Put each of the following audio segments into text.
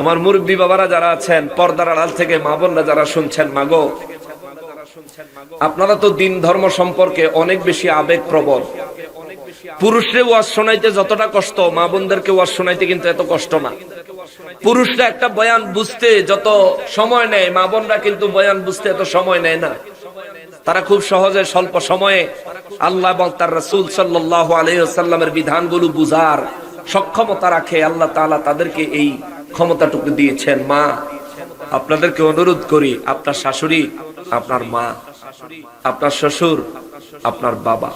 আমার মুরব্বী বাবারা যারা আছেন, পর্দার আড়াল থেকে মা বোনরা যারা শুনছেন, মাগো, আপনারা তো দিন ধর্ম সম্পর্কে অনেক বেশি আবেগ প্রবল পুরুষরে ওয়াজ শোনাইতে যতটা কষ্ট, মা বোনদেরকে ওয়াজ শোনাইতে কিন্তু এত কষ্ট না। পুরুষরা একটা বয়ান বুঝতে যত সময় নেয়, মা বোনরা কিন্তু বয়ান বুঝতে এত সময় নেয় না। তারা খুব সহজে স্বল্প সময়ে আল্লাহ এবং তার রসুল সাল্লাহ আলহিহাল্লামের বিধানগুলো বুঝার সক্ষমতা রাখে। আল্লাহ তাআলা তাদেরকে এই ক্ষমতাটুকু দিয়েছেন মা। আপনাদেরকে অনুরোধ করি, আপনার শাশুড়ি, আপনার মা, আপনার শ্বশুর, আপনার বাবা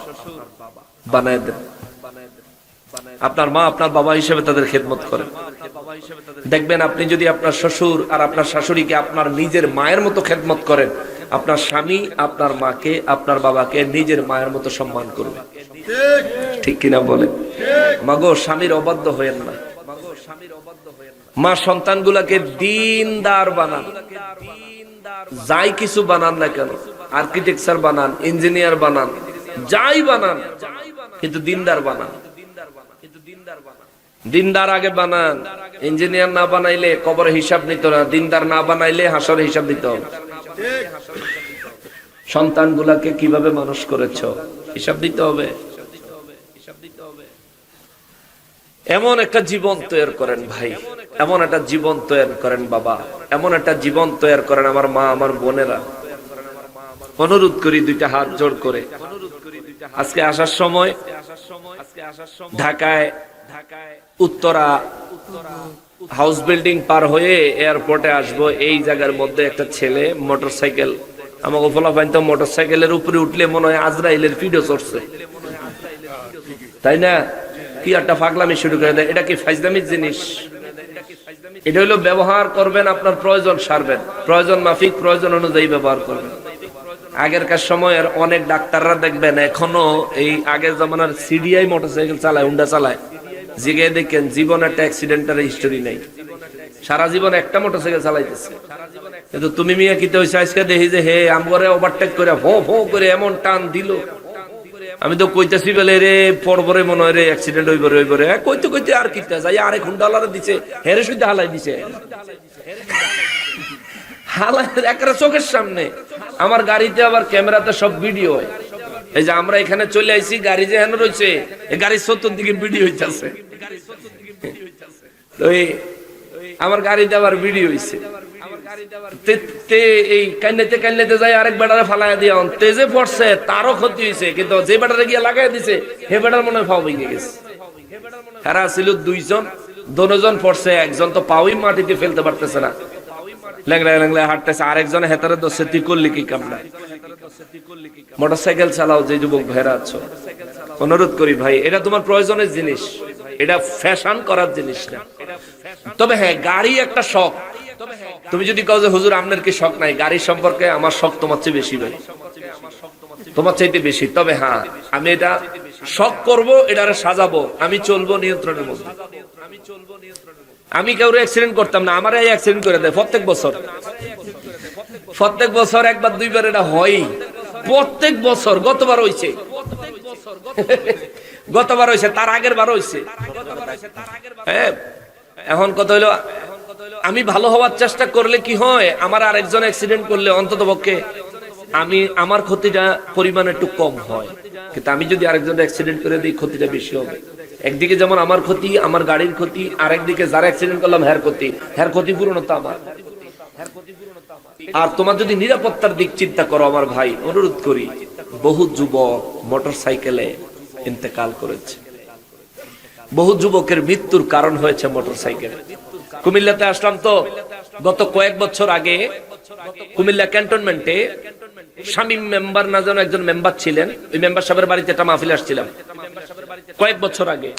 বানায় দেন। আপনার মা, আপনার বাবা হিসেবে তাদের খেদমত করেন। দেখবেন আপনি যদি আপনার শ্বশুর আর আপনার শাশুড়িকে আপনার নিজের মায়ের মতো খেদমত করেন, আপনার স্বামী, আপনার মাকে, আপনার বাবাকে নিজের মায়ের মতো সম্মান করবে। ঠিক কিনা বলেন? মাগো, স্বামীর অবাধ্য হয়েন না। মা সন্তানগুলাকে দিনদার বানান। যাই কিছু বানান না কেন আর্কিটেকচার বানান ইঞ্জিনিয়ার বানান, যাই বানান, কিন্তু দিনদার বানান। দিনদার আগে বানান ইঞ্জিনিয়ার না বানাইলে কবর হিসাব নিত না, দিনদার না বানাইলে হাসর হিসাব দিত সন্তান গুলাকে কীভাবে মানুষ করেছ? হিসাব দিতে হবে হিসাব দিতে হবে। এমন একটা জীবন তৈরি করেন ভাই, এমন একটা জীবন তৈরি করেন বাবা, এমন একটা জীবন তৈরি করেন আমার মা, আমার বোনেরা। অনুরোধ করি দুইটা হাত জোড় করে। আজকে আসার সময় ঢাকায় উত্তরা হাউস বিল্ডিং পার হয়ে এয়ারপোর্টে আসব। এই জায়গার মধ্যে একটা ছেলে মোটরসাইকেল আমাকে ফলাফাইন তো মোটরসাইকেলের উপরে উঠলে মনে হয় আজরাইলের ভিডিও চড়ছে। তাই না? কি একটা ফাগলামি শুরু করে দেয়? এটা কি ফাইজলামির জিনিস? এটা হলো ব্যবহার করবেন আপনার প্রয়োজন, সারবেন। প্রয়োজন মাফিক, প্রয়োজন অনুযায়ী ব্যবহার করবেন। আগেরকার সময়ের অনেক ডাক্তাররা দেখবেন, এখনও এই আগের জমানার সিডিআই মোটরসাইকেল চালায়, হুন্ডা চালায়। জিগে দেখেন, জীবন একটা অ্যাক্সিডেন্টের হিস্টোরি নেই। সারা জীবন একটা মোটরসাইকেল চালাইতেছে। কিন্তু তুমি মিয়া, কি তো আজকে দেখি যে, হে, আমগরে ওভারটেক করে ভো ভো করে এমন টান দিল। আমি তো কইতেছি বলে রে পরপরে মনে হয় রে অ্যাক্সিডেন্ট হইব হইব রে কইতে কইতে আর কিটা যাই আরেক আলাদা দিছে, হেরে শুদ্ধ হালাই দিছে। হালাই একটা চোখের সামনে। আমার গাড়িতে আবার ক্যামেরাতে সব ভিডিও হয়। এই যে আমরা এখানে চলে আইছি, গাড়ি যে হেন রয়েছে এই গাড়ির সত্তর দিকে ভিডিও হইতেছে। তো আমার গাড়িতে আবার ভিডিও হইছে। এই যাই আরেক বেটারে ফালাই দিয়ে তেজে পড়ছে, তারও ক্ষতি হয়েছে কিন্তু যে বেটারে গিয়ে লাগাই দিছে, হে বেটার মনে হয় ফাও গেছে। হেরা ছিল দুইজন দুজন পড়ছে, একজন তো পাওই মাটিতে ফেলতে পারতেছে না। লেংলা লেংলা হাঁটতেছে, আরেকজন হেতারে দোষে তুই করলি কি কামনা মোটরসাইকেল চালাও, যে যুবক ভাইরা অনুরোধ করি ভাই, এটা তোমার প্রয়োজনের জিনিস। এটা ফ্যাশন করার জিনিস না। তবে হ্যাঁ গাড়ি একটা শখ। তুমি যদি কাউ যে, হুজুর, আপনার কি শখ নাই? গাড়ি সম্পর্কে আমার শখ তোমার চেয়ে বেশি ভাই। তোমার চাইতে বেশি। তবে হ্যাঁ আমি এটা শখ করব, এটারে সাজাবো। আমি চলবো নিয়ন্ত্রণের মধ্যে। আমি কেউ অ্যাক্সিডেন্ট করতাম না, আমার এই অ্যাক্সিডেন্ট করে দেয় প্রত্যেক বছর। প্রত্যেক বছর একবার, দুইবার এটা হয় প্রত্যেক বছর, গতবার হইছে। গতবার হইছে, তার আগের বার হইছে। হ্যাঁ এখন কত হইল আমি ভালো হওয়ার চেষ্টা করলে কি হয়? আমার আরেকজন অ্যাক্সিডেন্ট করলে অন্তত পক্ষে আমি, আমার ক্ষতিটা পরিমাণ একটু কম হয়। কিন্তু আমি যদি আরেকজন অ্যাক্সিডেন্ট করে দিই, ক্ষতিটা বেশি হবে। একদিকে যেমন আমার ক্ষতি, আমার গাড়ির ক্ষতি, আরেকদিকে যারা অ্যাক্সিডেন্ট করলাম, হ্যার ক্ষতি। হ্যার ক্ষতিপূরণ তো আমার। আর তোমার যদি নিরাপত্তার দিক চিন্তা করো আমার ভাই, অনুরোধ করি, বহু যুবক মোটর সাইকেলে ইন্তেকাল করেছে। বহু যুবকের মৃত্যুর কারণ হয়েছে মোটর সাইকেল কুমিল্লাতে আসলাম তো, গত কয়েক বছর আগে কুমিল্লা ক্যান্টনমেন্টে শামীম মেম্বার না যেন একজন মেম্বার ছিলেন, ওই মেম্বার সাহেবের বাড়িতে একটা মাহফিল আসছিলাম। কয়েক বছর আগে।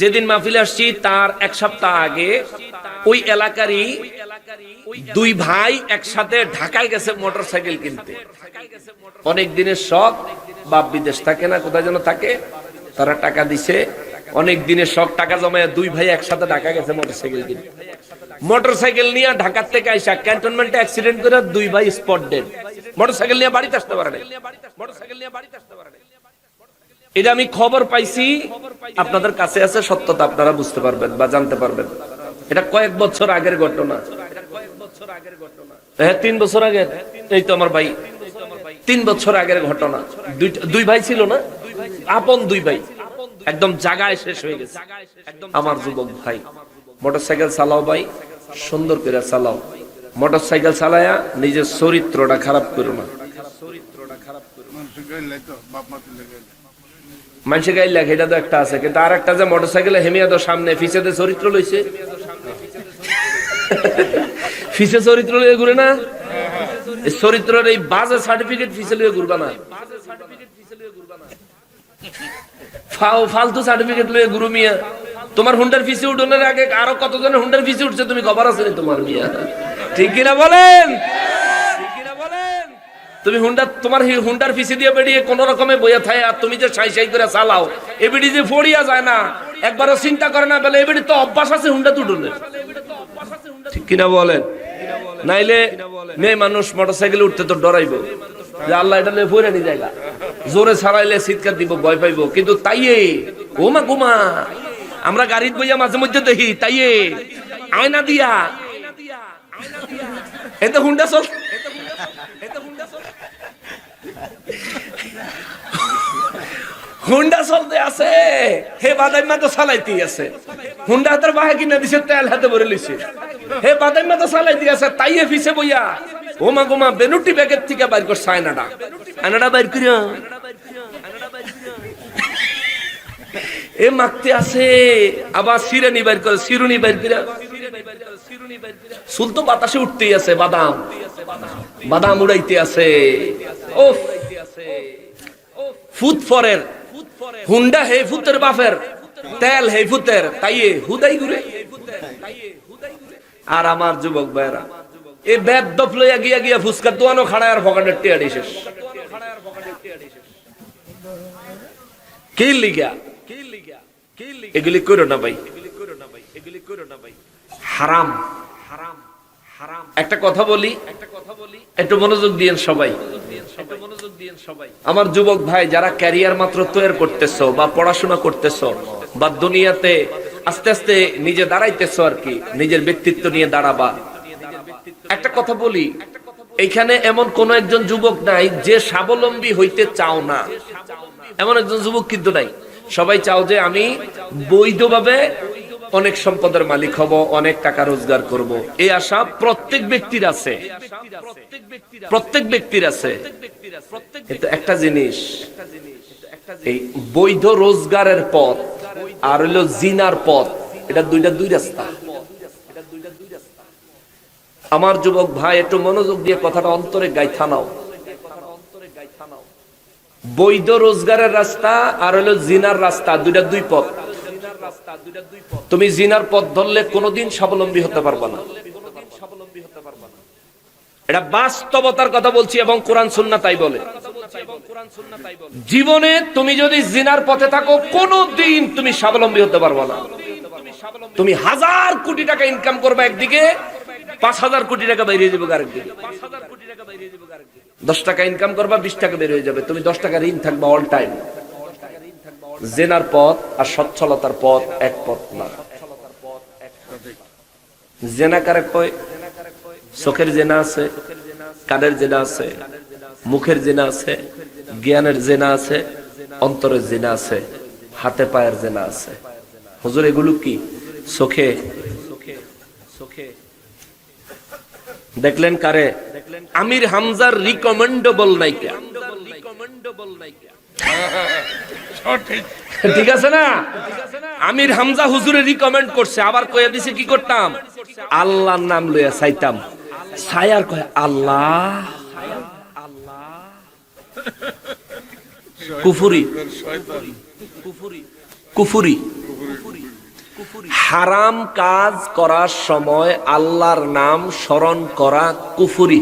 যেদিন মাহফিল আসছি, তার এক সপ্তাহ আগে ওই এলাকারই দুই ভাই একসাথে ঢাকায় গেছে মোটর সাইকেল কিনতে। অনেক দিনের শখ, বাপ বিদেশ থাকে না, কোথায় যেন থাকে, তারা টাকা দিছে অনেক দিনের শখ, টাকা জমায় দুই ভাই একসাথে ঢাকা গেছে মোটর সাইকেল কিনতে মোটর সাইকেল নিয়ে ঢাকার থেকে আইসা ক্যান্টনমেন্টে অ্যাক্সিডেন্ট করে দুই ভাই স্পট ডেড মোটর সাইকেল নিয়ে বাড়িতে আসতে পারে মোটর সাইকেল নিয়ে বাড়িতে আসতে পারে এটা আমি খবর পাইছি, আপনাদের কাছে আছে সত্যতা, আপনারা বুঝতে পারবেন বা জানতে পারবেন। এটা কয়েক বছর আগের ঘটনা। হ্যাঁ তিন বছর আগে, এই তো আমার ভাই। তিন বছর আগের ঘটনা। দুই ভাই ছিল না? আপন দুই ভাই। একদম জায়গায় শেষ হয়ে গেছে। আমার যুবক ভাই, মোটরসাইকেল চালাও ভাই, সুন্দর করে চালাও। মোটরসাইকেল চালায়া নিজের চরিত্রটা খারাপ করো না। চরিত্রের এই বাজে সার্টিফিকেট ফিসে লইয়ে ঘুরবা না। ফালতু সার্টিফিকেট লইয়ে গুরু মিয়া। তোমার হুন্ডার ফিসে উঠোনের আগে আরও কতজনের হুন্ডার ফিসে উঠছে তুমি খবর আছে তোমার মিয়া? ঠিক কিনা বলেন? তুমি হুন্ডা তোমার হুন্ডার ফিসি দিয়ে বেরিয়ে কোন রকমে বইয়া থাকে আর তুমি যে সাই সাই করে চালাও এ বেড়ি যে ফড়িয়া যায় না, একবারও চিন্তা করে না, বলে এবিডি তো অভ্যাস আছে হুন্ডা তুটুনের। ঠিক কিনা বলেন? নাইলে মেয়ে মানুষ মোটরসাইকেলে উঠতে তো ডরাইবো। যে আল্লাহ এটা নিয়ে ফইরা নি জায়গা। জোরে ছাড়াইলে চিৎকার দিব, ভয় পাইব। কিন্তু তাইয়ে ওমা গুমা আমরা গাড়িত বইয়া মাঝে মধ্যে দেখি, তাইয়ে, আয়না দিয়া। এতে হুন্ডা চল। হুন্ডা চলতে আছে। হে বাদাইমা তো চালাইতেই আছে। হুন্ডা হাতের বাহে কিনে দিছে, তেল হাতে ভরে লিছে হে বাদাইমা তো চালাইতে আছে, তাইয়ে ফিসে বইয়া। ওমা গোমা বেনুটি ব্যাগের থেকে বাইর করছে আয়নাটা। আয়নাটা বাইর করিয়া। এ মাখতে আছে, আবার সিরানি বাইর করে, সিরুনি বাইর করে। চুল তো বাতাসে উঠতেই আছে, বাদাম। বাদাম উড়াইতে আছে। ওফ। ফুট ফরের। হুন্ডা হে ফুতের বাফের। তেল হে ফুতের। তাইয়ে, হুদাই ঘুরে। আর আমার যুবক ভাইরা এই ব্যাগ দপ লইয়া গিয়া গিয়া ফুসকার দোয়ানো খাড়ায় আর ভগানের টিয়াডি শেষ। কি লিগা? এগুলি করো না ভাই। হারাম। হারাম একটা কথা বলি, একটা মনোযোগ দিয়েন সবাই। আমার যুবক ভাই, যারা ক্যারিয়ার মাত্র তৈরি করতেছো বা পড়াশোনা করতেছো বা দুনিয়াতে আস্তে আস্তে নিজে দাঁড়াইতেছো আর কি, নিজের ব্যক্তিত্ব নিয়ে দাঁড়াবা। একটা কথা বলি এইখানে এমন কোন একজন যুবক নাই যে স্বাবলম্বী হইতে চাও না। এমন একজন যুবক কিন্তু নাই। সবাই চাও যে আমি বৈধভাবে অনেক সম্পদের মালিক হব, অনেক টাকা রোজগার করব। এই আশা প্রত্যেক ব্যক্তির আছে। প্রত্যেক ব্যক্তির আছে। কিন্তু একটা জিনিস, এই বৈধ রোজগারের পথ আর হইল জিনার পথ, এটা দুইটা দুই রাস্তা। আমার যুবক ভাই, একটু মনোযোগ দিয়ে কথাটা অন্তরে গাইথা নাও। বৈধ রোজগারের রাস্তা আর হলো জিনার রাস্তা, দুইটা দুই পথ। তুমি জিনার পথ ধরলে কোনোদিন স্বাবলম্বী হতে পারবে না। এটা বাস্তবতার কথা বলছি এবং কোরআন সুন্না তাই বলে। জীবনে তুমি যদি জিনার পথে থাকো, কোনোদিন তুমি স্বাবলম্বী হতে পারবে না। তুমি হাজার কোটি টাকা ইনকাম করবে একদিকে পাঁচ হাজার কোটি টাকা বেরিয়ে যাবে আরেকদিকে দশ টাকা ইনকাম করবা, বিশ টাকা বের হয়ে যাবে। তুমি দশ টাকা ঋণ থাকবা অল টাইম জেনার পথ আর সচ্ছলতার পথ এক পথ না। জেনা কারে কয়? চোখের জেনা আছে, কানের জেনা আছে, মুখের জেনা আছে, জ্ঞানের জেনা আছে, অন্তরের জেনা আছে, হাতে পায়ের জেনা আছে। হুজুর, এগুলো কি? চোখে দেখলেন কারে? আমির হামজার রিকমেন্ডেবল নাইকা ঠিক আছে না? আমির হামজা হুজুরে রিকমেন্ড করছে আবার কয়ে দিছে কি করতাম? আল্লাহর নাম লইয়া চাইতাম। ছায়ার কয় আল্লাহ। আল্লাহ কুফুরি। শয়তান। কুফুরি। হারাম কাজ করার সময় আল্লাহর নাম স্মরণ করা কুফুরি।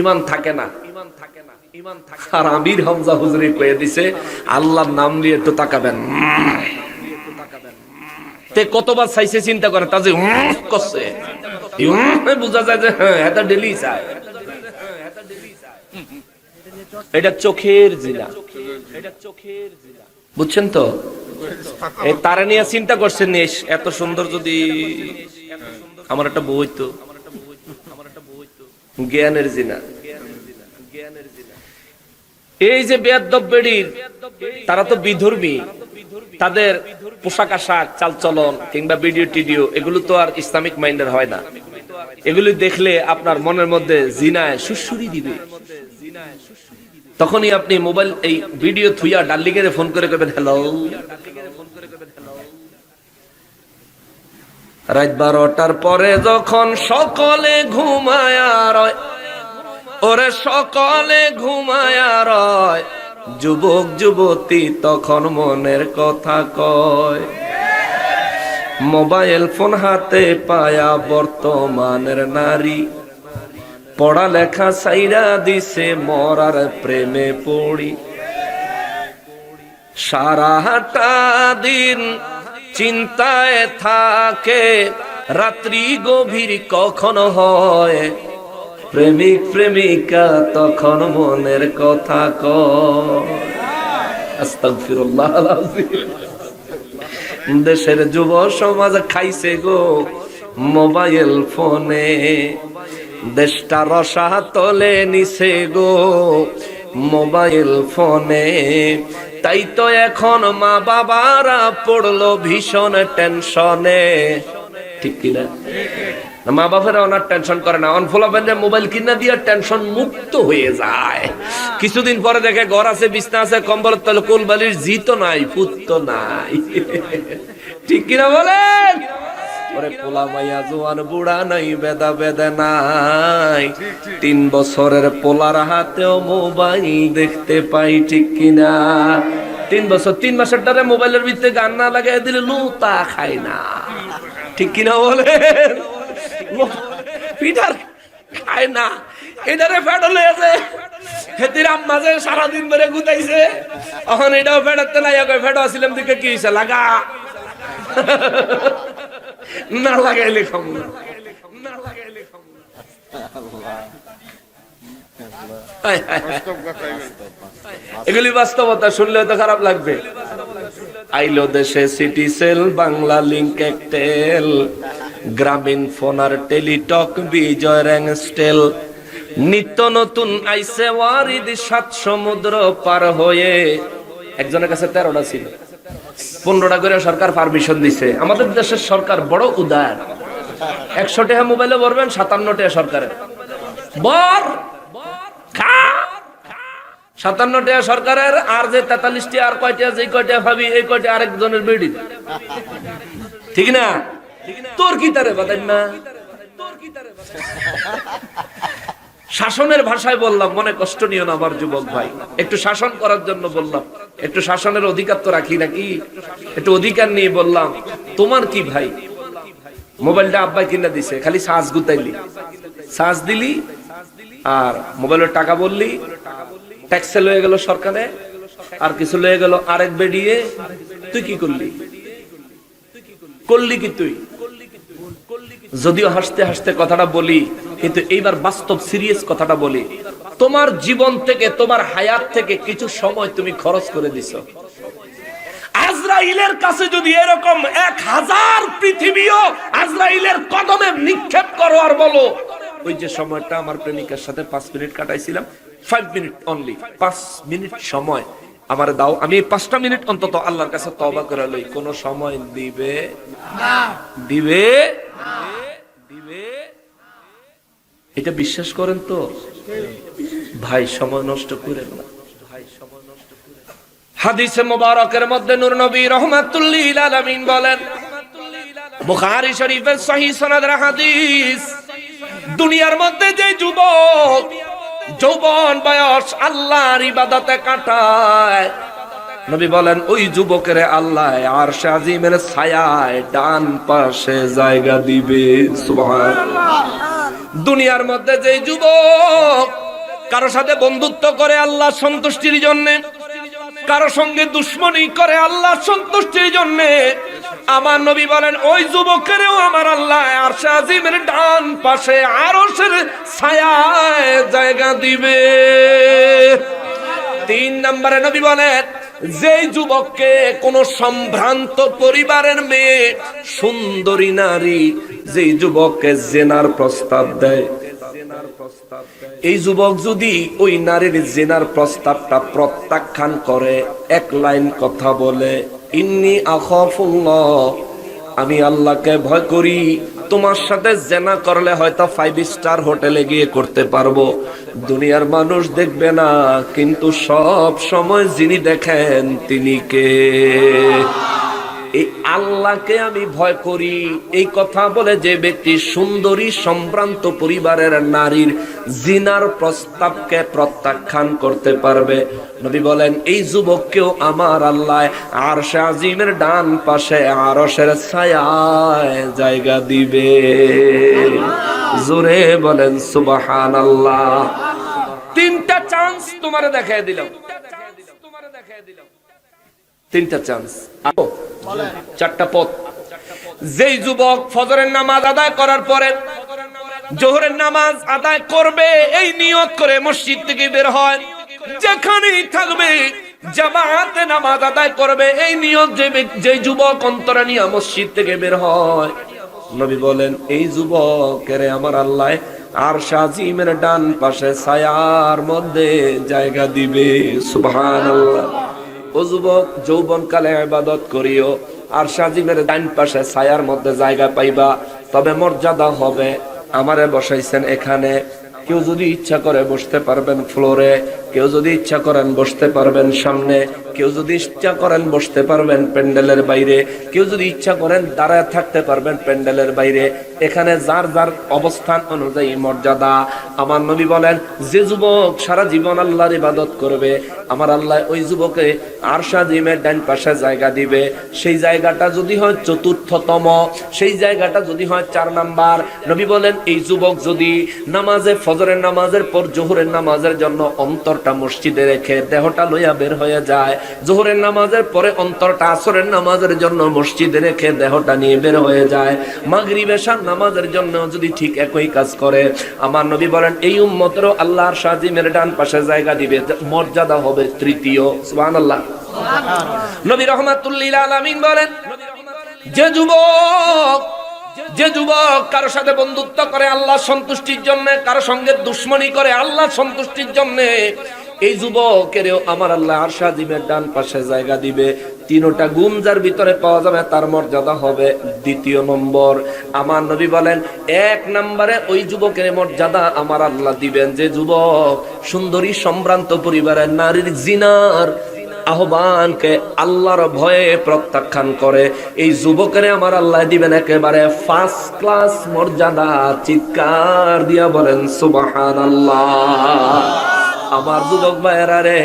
ইমান থাকে না। আর আমির হামজা হুজুরি কয়ে দিছে আল্লাহর নাম নিয়ে একটু তাকাবেন। তে কতবার চাইছে চিন্তা করে তা যে করছে। বোঝা যায় যে হ্যাঁ এটা ডেলি চায়। এটা চোখের জিনা। বুঝছেন তো? এই তারা নিয়ে চিন্তা করছেন এত সুন্দর যদি আমার একটা বই তো জ্ঞানের জিনা। এই যে বেয়াদব তারা তো বিধর্মী। তাদের পোশাক আশাক, চালচলন কিংবা ভিডিও টিডিও, এগুলো তো আর ইসলামিক মাইন্ডের হয় না। এগুলি দেখলে আপনার মনের মধ্যে জিনায় সুসুরি দিবে। তখনই আপনি মোবাইল এই ভিডিও থুইয়া ডার্লিংয়ের ফোন করে করবেন হ্যালো রাত বারোটার পরে যখন সকলে ঘুমায়া রয়, ওরে সকলে ঘুমায়া রয়, যুবক যুবতী তখন মনের কথা কয়, মোবাইল ফোন হাতে পায়া বর্তমানের নারী পড়ালেখা সাইরা দিছে মরার প্রেমে পড়ি। সারাটা দিন চিন্তায় থাকে, রাত্রি গভীর কখন হয়? প্রেমিক, প্রেমিকা তখন মনের কথা আল-আযীম। দেশের যুব সমাজ খাইছে গো মোবাইল ফোনে। দেশটা রসা তলে নিছে গো মোবাইল ফোনে। তাই তো এখন মা বাবারা পড়ল ভীষণ টেনশনে। ঠিক কিনা মা বাবারা ওনার টেনশন করে না। অনফলাবেন মোবাইল কিনা দিয়ে টেনশন মুক্ত হয়ে যায়। কিছুদিন পরে দেখে ঘর আছে, বিছনা আছে, কম্বল তলে, কোলবালির জিতো নাই, পুত্ত নাই। ঠিক কিনা বলেন? ওরে পোলা মাইয়া, জোয়ান বুড়া নাই, বেদা বেদা নাই। তিন বছরের পোলার হাতেও মোবাইল দেখতে পাই ঠিক কিনা। তিন বছর, তিন মাসের দ্বারা মোবাইলের ভিতরে গান না লাগাই দিলে লুতা খায় না। ঠিক কিনা বলে পিঠার খায় না। এটারে হলে আছে হেতির আম্মা যে সারাদিন ধরে গুতাইছে। এখন এটাও ফেটাতে নাই ফেটো আসিলাম দিকে কি লাগা। না লাগাইলে খাম না। এগুলো। বাস্তবতা শুনলে তো খারাপ লাগবে। আইলো দেশে city sell Banglalink Aktel. Grameenphone আর টেলিটক, বিজয় র্যাংস্টেল নিত্য নতুন আইসে ওয়ারিদ সাত সমুদ্র পার হয়ে। একজনের কাছে তেরোটা ছিল। পনেরোটা করে সরকার পারমিশন দিছে। আমাদের দেশের সরকার বড় উদার। একশো টাকা মোবাইলে ভরবেন সাতান্ন টাকা সরকারের বর শাসনের ভাষায় বললাম, মনে কষ্ট নিও না আমার যুবক ভাই। একটু শাসন করার জন্য বললাম। একটু শাসনের অধিকার তো রাখি নাকি? একটু অধিকার নিয়ে বললাম, তোমার কি ভাই? মোবাইলটা আব্বাই কিনা দিছে, খালি সাজ গুতাইলি। সাজ দিলি আর মোবাইলের টাকা বললি, ট্যাক্সে লয়ে গেল সরকারে, আর কিছু লয়ে গেল আরেক বেডিয়ে। তুই কি করলি? করলি কি তুই? যদিও হাসতে হাসতে কথাটা বলি, কিন্তু এইবার বাস্তব সিরিয়াস কথাটা বলি। তোমার জীবন থেকে তোমার হায়াত থেকে কিছু সময় তুমি খরচ করে দিছো। আজরাইলের কাছে যদি এরকম এক হাজার পৃথিবীও আজরাইলের কদমে নিক্ষেপ করো আর বলো ওই যে সময়টা আমার প্রেমিকার সাথে পাঁচ মিনিট কাটাইছিলাম ফাইভ মিনিট অনলি পাঁচ মিনিট সময়। আমার দাও আমি পাঁচটা মিনিট অন্তত আল্লাহর কাছে তবা করে লই কোন সময় দিবে? দিবে? দিবে? এটা বিশ্বাস করেন তো? ভাই, সময় নষ্ট করেন না। হাদিসে মোবারকের মধ্যে নূর নবী রহমাতুল্লিল আলামিন বলেন, বুখারী শরীফের সহিহ সনদের হাদিস, দুনিয়ার মধ্যে যে যুবক, যৌবন বয়স আল্লাহর ইবাদতে কাটায়। নবী বলেন, ওই যুবকের আল্লাহ আর আজিমের ছায়ায় ডান পাশে জায়গা দিবে। সুবহানাল্লাহ। দুনিয়ার মধ্যে যে যুবক কারও সাথে বন্ধুত্ব করে আল্লাহ সন্তুষ্টির জন্য, কারও সঙ্গে দুশ্মনী করে আল্লাহ সন্তুষ্টির জন্য, আমার নবী বলেন, ওই যুবকেরও আমার আল্লাহ আর আজিমের ডান পাশে আরও ছায়ায় জায়গা দিবে। তিন নম্বরে নবী বলেন যেই যুবককে কোন সম্ভ্রান্ত পরিবারের মেয়ে, সুন্দরী নারী যেই যুবককে জেনার প্রস্তাব দেয়। এই যুবক যদি ওই নারীর জেনার প্রস্তাবটা প্রত্যাখ্যান করে, এক লাইন কথা বলে, ইন্নি আখাফুল্লাহ, আমি আল্লাহকে ভয় করি তোমার সাথে জেনা করলে হয়তো ফাইভ স্টার হোটেলে গিয়ে করতে পারব। দুনিয়ার মানুষ দেখবে না, কিন্তু সব সময় যিনি দেখেন তিনি কে? এই আল্লাহকে আমি ভয় করি। এই কথা বলে যে ব্যক্তি সুন্দরী, সম্ভ্রান্ত পরিবারের নারীর জিনার প্রস্তাবকে প্রত্যাখ্যান করতে পারবে। নবী বলেন, এই যুবককেও আমার আল্লাহ আর আজিমের ডান পাশে আরশের ছায়ায় জায়গা দিবে। জোরে বলেন সুবাহান আল্লাহ তিনটা চান্স তোমারে দেখাই দিলাম। তিনটা চান্স চারটা পথ। যেই যুবক ফজরের নামাজ আদায় করার পরে জোহরের নামাজ আদায় করবে, এই নিয়ত করে মসজিদ থেকে বের হয়। যেখানেই থাকবে জামাতে নামাজ আদায় করবে, এই নিয়ত যে যে যুবক অন্তরা নিয়ে মসজিদ থেকে বের হয়। নবী বলেন, এই যুবকের আমার আল্লাহ আর সাজিমের ডান পাশে ছায়ার মধ্যে জায়গা দিবে। সুবহানাল্লাহ। ও যুবক যৌবন কালে আবাদত করিও। আর সাজিমের ডান পাশে ছায়ার মধ্যে জায়গা পাইবা। তবে মর্যাদা হবে আমারে বসাইছেন এখানে। কেউ যদি ইচ্ছা করে বসতে পারবেন ফ্লোরে। কেউ যদি ইচ্ছা করেন বসতে পারবেন সামনে, কেউ যদি ইচ্ছা করেন বসতে পারবেন প্যান্ডেলের বাইরে, কেউ যদি ইচ্ছা করেন দাঁড়ায় থাকতে পারবেন প্যান্ডেলের বাইরে। এখানে যার যার অবস্থান অনুযায়ী মর্যাদা। আমার নবী বলেন, যে যুবক সারা জীবন আল্লাহর ইবাদত করবে, আমার আল্লাহ ওই যুবকে আরশা জিমের ডান পাশে জায়গা দিবে। সেই জায়গাটা যদি হয় চতুর্থতম, সেই জায়গাটা যদি হয় চার নাম্বার। নবী বলেন, এই যুবক যদি নামাজে, ফজরের নামাজের পর জোহরের নামাজের জন্য অন্তরটা মসজিদে রেখে দেহটা লইয়া বের হয়ে যায়। জোহরের নামাজের পরে অন্তরটা আসরের নামাজের জন্য মসজিদে রেখে দেহটা নিয়ে বের হয়ে যায়। মাগরিব এশার নামাজের জন্য যদি ঠিক একই কাজ করে আমার নবী বলেন এই উম্মতেরও আল্লাহর সাজিমের ডান পাশে জায়গা দিবে মর্যাদা হবে তৃতীয়। সুবহানাল্লাহ। নবী রহমাতুল্লিল আলামিন বলেন যে যুবক যে যুবক কারোর সাথে বন্ধুত্ব করে আল্লাহ সন্তুষ্টির জন্য, কারও সঙ্গে দুশ্মনী করে আল্লাহ সন্তুষ্টির জন্য, এই যুবকেরও আমার আল্লাহ আরশা দিবে, ডান পাশে জায়গা দিবে। তিনোটা গুণ যার ভিতরে পাওয়া যাবে, তার মর্যাদা হবে দ্বিতীয় নম্বর। আমার নবী বলেন, এক নম্বরে ওই যুবকের মর্যাদা আমার আল্লাহ দিবেন। যে যুবক সুন্দরী, সম্ভ্রান্ত পরিবারের নারীর জিনার আহ্বানকে আল্লাহর ভয়ে প্রত্যাখ্যান করে। এই যুবকের আমার আল্লাহ দিবেন একেবারে ফার্স্ট ক্লাস মর্যাদা, চিৎকার দিয়া বলেন সুবাহান আল্লাহ আমার যুবক ভাইয়েরা রে,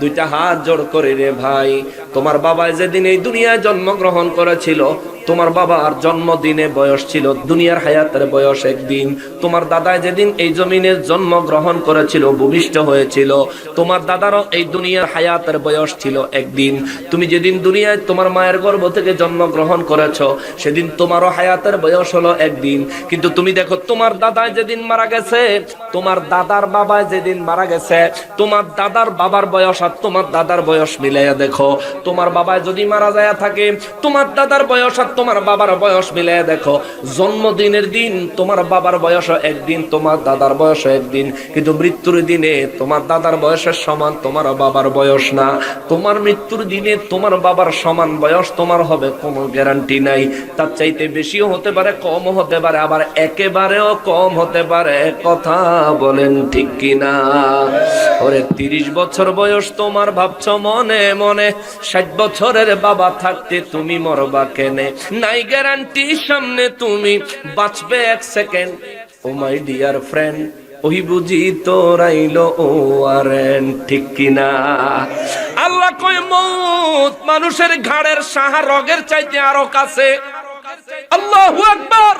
দুইটা হাত জোর করে রে ভাই। তোমার বাবা যেদিন এই দুনিয়ায় জন্মগ্রহণ করেছিল, তোমার বাবার জন্মদিনে বয়স ছিল, দুনিয়ার হায়াতের বয়স একদিন। তোমার দাদা যেদিন এই জমিনে জন্মগ্রহণ করেছিল, ভূমিষ্ঠ হয়েছিল, তোমার দাদারও এই দুনিয়ার হায়াতের বয়স ছিল একদিন। তুমি যেদিন দুনিয়ায় তোমার মায়ের গর্ভ থেকে জন্মগ্রহণ করেছ, সেদিন তোমারও হায়াতের বয়স হলো একদিন। কিন্তু তুমি দেখো, তোমার দাদা যেদিন মারা গেছে, তোমার দাদার বাবা যেদিন মারা গেছে, তোমার দাদার বাবার বয়স আর তোমার দাদার বয়স মিলাইয়া দেখো তোমার বাবা যদি মারা যায় থাকে, তোমার দাদার বয়স আর তোমার বাবার বয়স মিলাইয়া দেখো। জন্মদিনের দিন তোমার বাবার বয়স একদিন, তোমার দাদার বয়স একদিন। কিন্তু মৃত্যুর দিনে তোমার দাদার বয়সের সমান, তোমার বাবার বয়স না। তোমার মৃত্যুর দিনে তোমার বাবার সমান বয়স, তোমার হবে কোনো গ্যারান্টি নাই। তার চাইতে বেশিও হতে পারে কম হতে পারে, আবার একেবারেও কম হতে পারে। কথা বলেন ঠিক কিনা? ওরে তিরিশ বছর বয়স তোমার, ভাবছ মনে মনে। ষাট বছরের বাবা থাকতে তুমি মরবা কেনে? নাই গ্যারান্টি সামনে তুমি বাঁচবে এক second oh my dear friend ওই বুঝি তোরাইল ও আরেন, ঠিক কিনা? আল্লাহ কয়, মৌত মানুষের ঘাড়ের সাহা রগের চাইতে আরও কাছে। আল্লাহু আকবার।